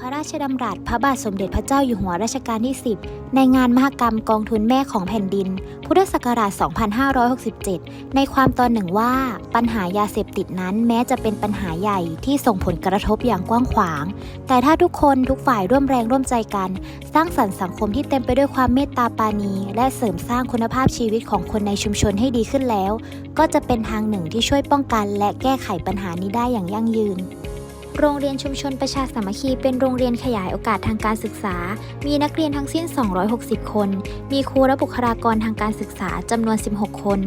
พระราชดำรัสพระบาทสมเด็จพระเจ้าอยู่หัวรัชกาลที่ 10 ในงานมหกรรมกองทุนแม่ของแผ่นดิน พุทธศักราช 2567 ในความตอนหนึ่งว่า ปัญหายาเสพติดนั้นแม้จะเป็นปัญหาใหญ่ที่ส่งผลกระทบอย่างกว้างขวาง แต่ถ้าทุกคนทุกฝ่ายร่วมแรงร่วมใจกัน สร้างสรรค์สังคมที่เต็มไปด้วยความเมตตาปาณีและเสริมสร้างคุณภาพชีวิตของคนในชุมชนให้ดีขึ้นแล้ว ก็จะเป็นทางหนึ่งที่ช่วยป้องกัน และแก้ไขปัญหานี้ได้อย่างยั่งยืน โรงเรียนชุมชนประชาสามัคคีเป็นโรงเรียนขยายโอกาสทางการศึกษา มีนักเรียนทั้งสิ้น 260 คน มีครูและบุคลากรทางการศึกษาจำนวน 16 คน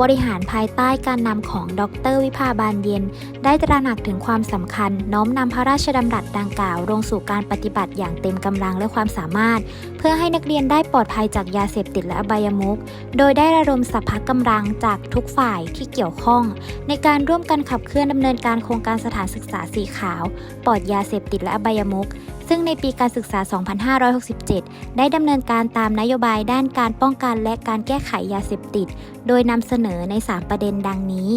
บริหารภายใต้การนำของดร วิภาบานเย็น ได้ตระหนักถึงความสำคัญ น้อมนำพระราชดำรัสดังกล่าว ลงสู่การปฏิบัติอย่างเต็มกำลังและความสามารถ เพื่อให้นักเรียนได้ปลอดภัยจากยาเสพติดและอบายมุขโดยได้ระดมสรรพกำลังจากทุกฝ่ายที่เกี่ยวข้อง ในการร่วมกันขับเคลื่อนดำเนินการโครงการสถานศึกษาสีขาวปลอดยาเสพติดและอบายมุขซึ่งในปีการศึกษา 2567 ได้ดำเนินการตามนโยบายด้านการป้องกันและการแก้ไขยาเสพติด โดยนำเสนอใน 3 ประเด็นดังนี้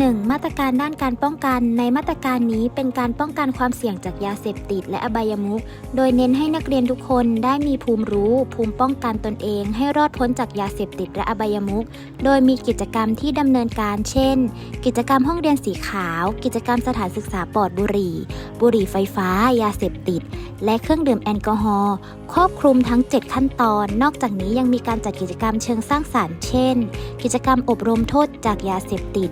1. มาตรการด้านการป้องกัน ในมาตรการนี้เป็นการป้องกันความเสี่ยงจากยาเสพติดและอบายมุข โดยเน้นให้นักเรียนทุกคนได้มีภูมิรู้ ภูมิป้องกันตนเอง ให้รอดพ้นจากยาเสพติดและอบายมุข โดยมีกิจกรรมที่ดำเนินการ เช่น กิจกรรมห้องเรียนสีขาว กิจกรรมสถานศึกษาปลอดบุหรี่ บุหรี่ไฟฟ้า ยาเสพติด และเครื่องดื่มแอลกอฮอล์ ครอบคลุมทั้ง 7 ขั้นตอน นอกจากนี้ยังมีการจัดกิจกรรมเชิงสร้างสรรค์ เช่น กิจกรรมอบรมโทษจากยาเสพติด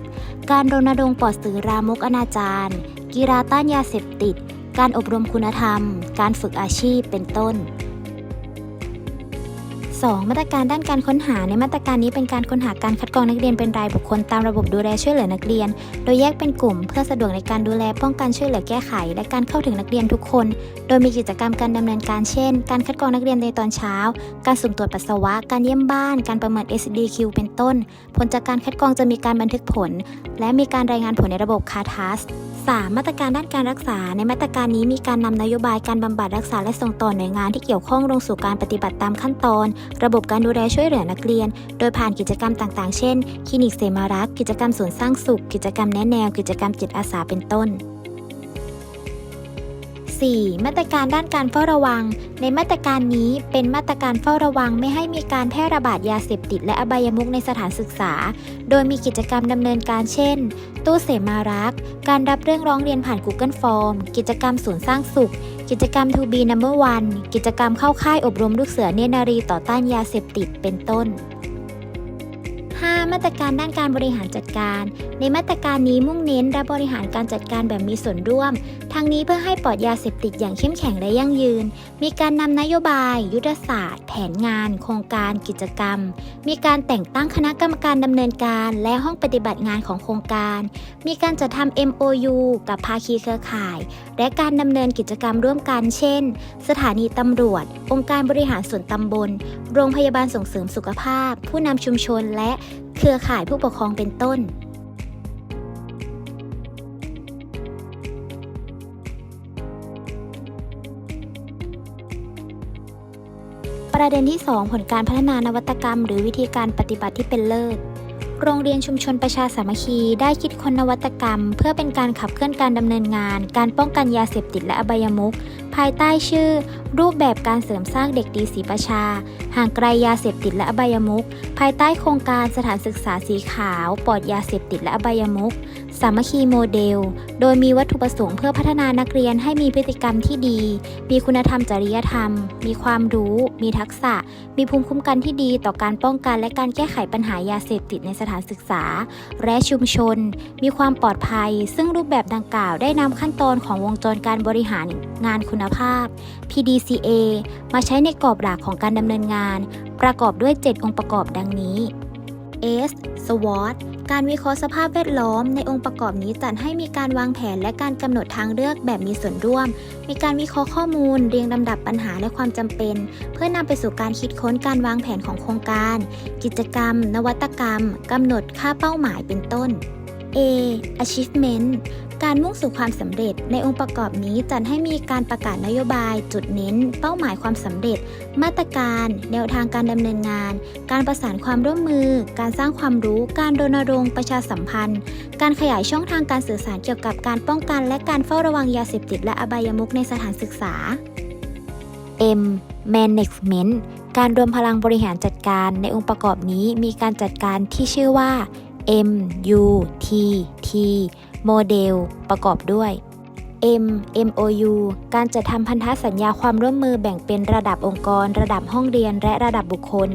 การรณรงค์ปลอดสื่อรามกอนาจารกีฬาต้านยาเสพติด การอบรมคุณธรรม การฝึกอาชีพเป็นต้น 2. มาตรการด้านการค้นหาในมาตรการนี้เป็นการค้นหาการคัดกรองนักเรียนเป็นรายบุคคลตามระบบดูแลช่วยเหลือนักเรียน โดยแยกเป็นกลุ่ม เพื่อสะดวกในการดูแลป้องกันช่วยเหลือแก้ไข และการเข้าถึงนักเรียนทุกคน โดยมีกิจกรรมการดำเนินการเช่น การคัดกรองนักเรียนในตอนเช้า การสุ่มตรวจปัสสาวะ การเยี่ยมบ้าน การประเมิน SDQ เป็นต้น ผลจากการคัดกรองจะมีการบันทึกผล และมีการรายงานผลในระบบคาทัส 3. มาตรการด้านการรักษา ในมาตรการนี้มีการนำนโยบายการบำบัดรักษาและส่งต่อหน่วยงานที่เกี่ยวข้องลงสู่การปฏิบัติตามขั้นตอน ระบบการดูแลช่วยเหลือนักเรียน โดยผ่านกิจกรรมต่างๆ เช่น คลินิกเสมารัก กิจกรรมสวนสร้างสุข กิจกรรมแนะแนว กิจกรรมจิตอาสาเป็นต้น 4. มาตรการด้านการเฝ้าระวัง ในมาตรการนี้เป็นมาตรการเฝ้าระวังไม่ให้มีการแพร่ระบาดยาเสพติดและอบายมุขในสถานศึกษา โดยมีกิจกรรมดำเนินการเช่น ตู้เสมารัก การรับเรื่องร้องเรียนผ่าน Google Form กิจกรรมศูนย์สร้างสุข กิจกรรม To Be Number One กิจกรรมเข้าค่ายอบรมลูกเสือเนนารีต่อต้านยาเสพติดเป็นต้น มาตรการด้านการบริหารจัดการ ในมาตรการนี้มุ่งเน้นและบริหารการจัดการแบบมีส่วนร่วม ทั้งนี้เพื่อให้ปลอดยาเสพติดอย่างเข้มแข็งและยั่งยืน มีการนำนโยบาย ยุทธศาสตร์ แผนงาน โครงการ กิจกรรม มีการแต่งตั้งคณะกรรมการดำเนินการ และห้องปฏิบัติงานของโครงการ มีการจัดทำ MOU กับภาคีเครือข่าย และการดำเนินกิจกรรมร่วมกันเช่น สถานีตำรวจ องค์การบริหารส่วนตำบล โรงพยาบาลส่งเสริมสุขภาพ ผู้นำชุมชนและเครือข่ายผู้ปกครองเป็นต้น ประเด็นที่ 2 ผลการพัฒนานวัตกรรม หรือวิธีการปฏิบัติที่เป็นเลิศโรงเรียนชุมชนประชาสามัคคีได้คิดค้นนวัตกรรม เพื่อเป็นการขับเคลื่อนการดำเนินงาน การป้องกันยาเสพติดและอบายมุข ภายใต้ชื่อ รูปแบบการเสริมสร้างเด็กดีสีประชา ห่างไกลยาเสพติดและอบายมุขภายใต้โครงการสถานศึกษาสีขาว ปลอดยาเสพติดและอบายมุข สามัคคีโมเดล โดยมีวัตถุประสงค์เพื่อพัฒนานักเรียนให้มีพฤติกรรมที่ดี มีคุณธรรมจริยธรรม มีความรู้ มีทักษะ มีภูมิคุ้มกันที่ดีต่อการป้องกันและการแก้ไขปัญหายาเสพติดในสถานศึกษา และชุมชน มีความปลอดภัย ซึ่งรูปแบบดังกล่าวได้นำขั้นตอนของวงจรการบริหารงานคุณภาพ PDCA มาใช้ในกรอบหลักของการดำเนินงาน ประกอบด้วย 7 องค์ประกอบดังนี้ S SWOT การวิเคราะห์สภาพแวดล้อมในองค์ประกอบนี้จัดให้มีการวางแผนและการกำหนดทางเลือกแบบมีส่วนร่วม มีการวิเคราะห์ข้อมูล เรียงลำดับปัญหาและความจำเป็น เพื่อนำไปสู่การคิดค้นการวางแผนของโครงการ กิจกรรม นวัตกรรมกำหนดค่าเป้าหมายเป็นต้น A achievement การมุ่งสู่ความสำเร็จในองค์ประกอบนี้จัดให้มีการประกาศนโยบาย จุดเน้น เป้าหมายความสำเร็จ มาตรการ แนวทางการดำเนินงาน การประสานความร่วมมือ การสร้างความรู้ การรณรงค์ประชาสัมพันธ์ การขยายช่องทางการสื่อสารเกี่ยวกับการป้องกันและการเฝ้าระวังยาเสพติดและอบายมุขในสถานศึกษา M Management การรวมพลังบริหารจัดการในองค์ประกอบนี้มีการจัดการที่ชื่อว่า M U T T โมเดล ประกอบด้วย M MOU การจัดทำพันธสัญญาความร่วมมือแบ่งเป็นระดับองค์กร ระดับห้องเรียน และระดับบุคคล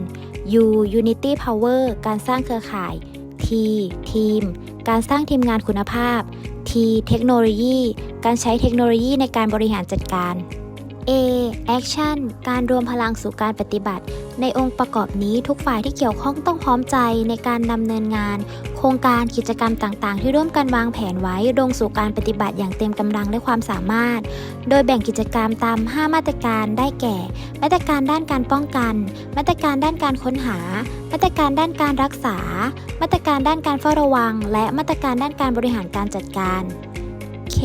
U Unity Power การสร้างเครือข่าย T Team การสร้างทีมงานคุณภาพ T เทคโนโลยี การใช้เทคโนโลยีในการบริหารจัดการ A Action การรวมพลังสู่การปฏิบัติ ในองค์ประกอบนี้ทุกฝ่ายที่เกี่ยวข้องต้องพร้อมใจในการดำเนินงาน โครงการกิจกรรมต่างๆ ที่ร่วมกันวางแผนไว้ลงสู่การปฏิบัติอย่างเต็มกำลังและความสามารถ โดยแบ่งกิจกรรมตาม 5 มาตรการได้แก่ มาตรการด้านการป้องกัน มาตรการด้านการค้นหา มาตรการด้านการรักษา มาตรการด้านการเฝ้าระวัง และมาตรการด้านการบริหารการจัดการ K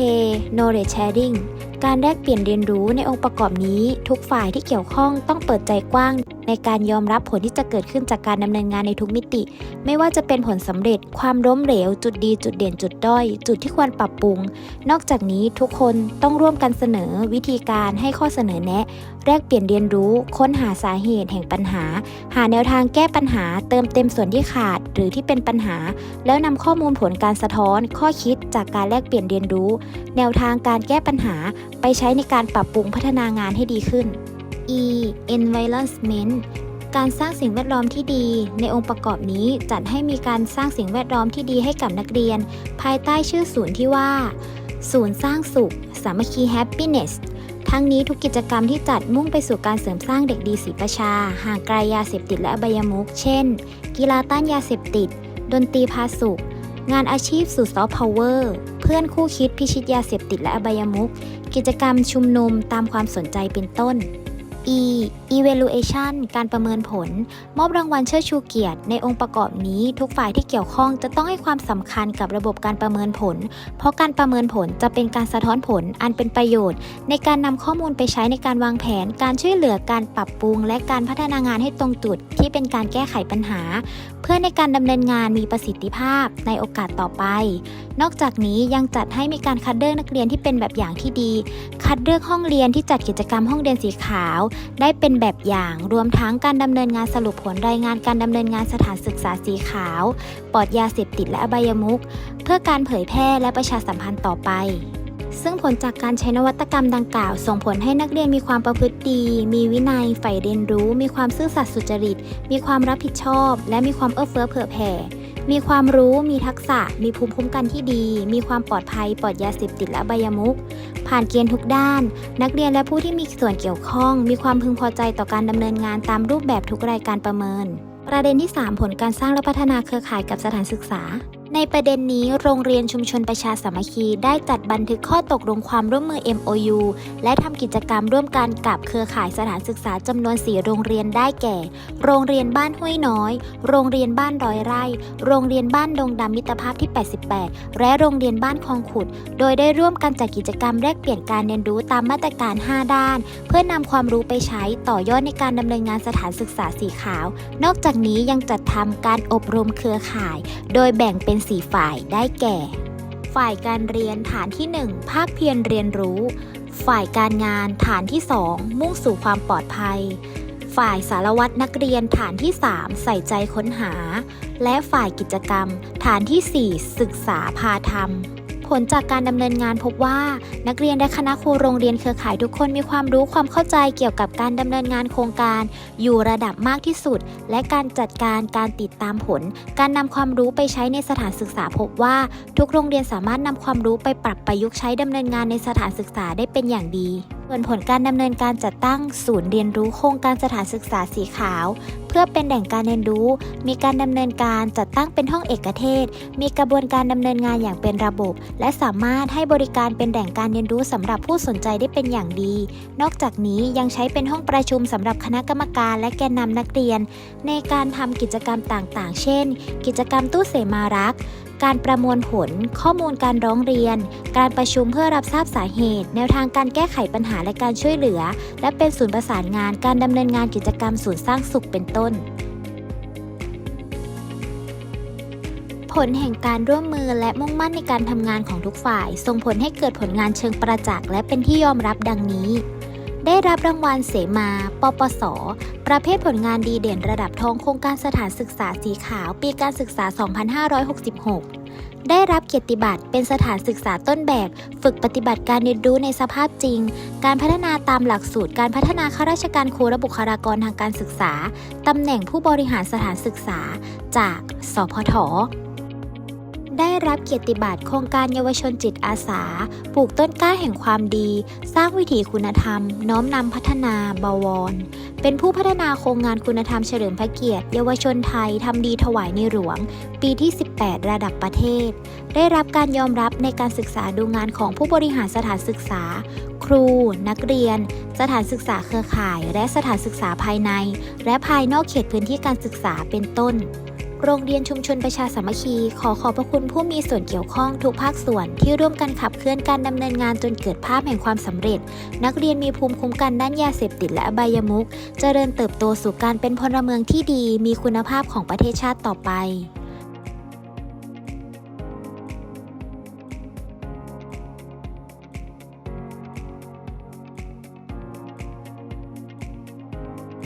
knowledge sharing การแลกเปลี่ยนเรียนรู้ในองค์ประกอบนี้ ทุกฝ่ายที่เกี่ยวข้องต้องเปิดใจกว้าง ในการยอมรับผลที่จะเกิดขึ้นจากการดำเนินงานในทุกมิติ ไม่ว่าจะเป็นผลสำเร็จ ความล้มเหลว จุดดี จุดเด่น จุดด้อย จุดที่ควรปรับปรุง นอกจากนี้ทุกคนต้องร่วมกันเสนอวิธีการให้ข้อเสนอแนะ แลกเปลี่ยนเรียนรู้ ค้นหาสาเหตุแห่งปัญหา หาแนวทางแก้ปัญหา เติมเต็มส่วนที่ขาด หรือที่เป็นปัญหา แล้วนำข้อมูลผลการสะท้อน ข้อคิดจากการแลกเปลี่ยนเรียนรู้ แนวทางการแก้ปัญหา ไปใช้ในการปรับปรุงพัฒนางานให้ดีขึ้น E environment การสร้างสิ่งแวดล้อมที่ดี ในองค์ประกอบนี้จัดให้มีการสร้างสิ่งแวดล้อมที่ดีให้กับนักเรียน ภายใต้ชื่อศูนย์ที่ว่า ศูนย์สร้างสุข สามัคคี happiness ทั้งนี้ทุกกิจกรรมที่จัดมุ่งไปสู่การเสริมสร้างเด็กดีศรีประชา ห่างไกลยาเสพติดและอบายมุขเช่น กีฬาต้านยาเสพติด ดนตรีพาสุข งานอาชีพสู่ซอฟต์พาวเวอร์เพื่อนคู่คิดพิชิตยาเสพติดและอบายมุขกิจกรรมชุมนุมตามความสนใจเป็นต้น E evaluation การประเมินผล มอบรางวัลเชิดชูเกียรติ ในองค์ประกอบนี้ทุกฝ่ายที่เกี่ยวข้องจะต้องให้ความสำคัญกับระบบการประเมินผล เพราะการประเมินผลจะเป็นการสะท้อนผลอันเป็นประโยชน์ ในการนำข้อมูลไปใช้ในการวางแผน การช่วยเหลือการปรับปรุง และการพัฒนางานให้ตรงจุด ที่เป็นการแก้ไขปัญหา เพื่อในการดำเนินงานมีประสิทธิภาพในโอกาสต่อไป นอกจากนี้ยังจัดให้มีการคัดเลือกนักเรียนที่เป็นแบบอย่างที่ดี คัดเลือกห้องเรียนที่จัดกิจกรรมห้องเรียนสีขาวได้เป็นแบบอย่าง รวมทั้งการดำเนินงานสรุปผลรายงานการดำเนินงานสถานศึกษาสีขาว ปลอดยาเสพติดและอบายมุขเพื่อการเผยแพร่และประชาสัมพันธ์ต่อไปซึ่งผลจากการใช้นวัตกรรมดังกล่าว ส่งผลให้นักเรียนมีความประพฤติดี มีวินัย ใฝ่เรียนรู้ มีความซื่อสัตย์สุจริต มีความรับผิดชอบ และมีความเอื้อเฟื้อเผื่อแผ่ มีความรู้ มีทักษะ มีภูมิคุ้มกันที่ดี มีความปลอดภัยปลอดยาเสพติดและใบายมุก ผ่านเกณฑ์ทุกด้าน นักเรียนและผู้ที่มีส่วนเกี่ยวข้อง มีความพึงพอใจต่อการดำเนินงานตามรูปแบบทุกรายการประเมิน ประเด็นที่ 3 ผลการสร้างและพัฒนาเครือข่ายกับสถานศึกษา ในประเด็นนี้โรงเรียนชุมชนประชาสามัคคี ได้จัดบันทึกข้อตกลงความร่วมมือ MOU และทำกิจกรรมร่วมกันกับเครือข่ายสถานศึกษาจำนวน 4 โรงเรียนได้แก่ โรงเรียนบ้านห้วยน้อย โรงเรียนบ้านร้อยไร่ โรงเรียนบ้านดงดำมิตรภาพที่ 88 และโรงเรียนบ้านคลองขุด โดยได้ร่วมกันจัดกิจกรรมแลกเปลี่ยนการเรียนรู้ตามมาตรการ 5 ด้าน เพื่อนำความรู้ไปใช้ต่อยอดในการดำเนินงานสถานศึกษาสีขาว นอกจากนี้ยังจัดทำการอบรมเครือข่าย โดยแบ่งเป็น4ฝ่ายได้แก่ ฝ่ายการเรียนฐานที่ 1 ภาคเพียรเรียนรู้ ฝ่ายการงานฐานที่ 2 มุ่งสู่ความปลอดภัย ฝ่ายสารวัตรนักเรียนฐานที่ 3 ใส่ใจค้นหา และฝ่ายกิจกรรม ฐานที่ 4 ศึกษาพาทำผ ลจากการดำเนินงานพบว่า นักเรียนและคณะครูโรงเรียนเครือข่ายทุกคนมีความรู้ความเข้าใจเกี่ยวกับการดำเนินงานโครงการ อยู่ระดับมากที่สุด และการจัดการการติดตามผล การนำความรู้ไปใช้ในสถานศึกษาพบว่า ทุกโรงเรียนสามารถนำความรู้ไปปรับประยุกต์ใช้ดำเนินงานในสถานศึกษาได้เป็นอย่างดีส่วนผลการดำเนินการจัดตั้งศูนย์เรียนรู้โครงการสถานศึกษาสีขาว พื่อเป็นแหล่งการเรียนรู้ มีการดำเนินการจัดตั้งเป็นห้องเอกเทศ มีกระบวนการดำเนินงานอย่างเป็นระบบ และสามารถให้บริการเป็นแหล่งการเรียนรู้สำหรับผู้สนใจได้เป็นอย่างดี นอกจากนี้ยังใช้เป็นห้องประชุมสำหรับคณะกรรมการและแกนนำนักเรียน ในการทำกิจกรรมต่างๆ เช่น กิจกรรมตู้เสมารัก การประมวลผล ข้อมูลการร้องเรียน การประชุมเพื่อรับทราบสาเหตุ แนวทางการแก้ไขปัญหาและการช่วยเหลือ และเป็นศูนย์ประสานงานการดำเนินงานกิจกรรมศูนย์สร้างสุขเป็นต้น ผลแห่งการร่วมมือและมุ่งมั่นในการทำงานของทุกฝ่าย ส่งผลให้เกิดผลงานเชิงประจักษ์และเป็นที่ยอมรับดังนี้ ได้รับรางวัลเสมา ปปส ประเภทผลงานดีเด่นระดับทองโครงการสถานศึกษาสีขาวปีการศึกษา 2566 ได้รับเกียรติบัตรเป็นสถานศึกษาต้นแบบ ฝึกปฏิบัติการเรียนรู้ในสภาพจริง การพัฒนาตามหลักสูตร การพัฒนาข้าราชการครูและบุคลากรทางการศึกษา ตำแหน่งผู้บริหารสถานศึกษา จาก สพท ได้รับเกียรติบัตรโครงการเยาวชนจิตอาสา ปลูกต้นกล้าแห่งความดี สร้างวิถีคุณธรรม น้อมนำพัฒนาบวร เป็นผู้พัฒนาโครงงานคุณธรรมเฉลิมพระเกียรติ เยาวชนไทยทำดีถวายในหลวง ปีที่ 18 ระดับประเทศ ได้รับการยอมรับในการศึกษาดูงานของผู้บริหารสถานศึกษา ครู นักเรียน สถานศึกษาเครือข่าย และสถานศึกษาภายใน และภายนอกเขตพื้นที่การศึกษาเป็นต้น โรงเรียนชุมชนประชาสามัคคี ขอขอบพระคุณผู้มีส่วนเกี่ยวข้องทุกภาคส่วนที่ร่วมกันขับเคลื่อนการดำเนินงานจนเกิดภาพแห่งความสำเร็จ นักเรียนมีภูมิคุ้มกันด้านยาเสพติดและอบายมุขเจริญเติบโตสู่การเป็นพลเมืองที่ดี มีคุณภาพของประเทศชาติต่อไป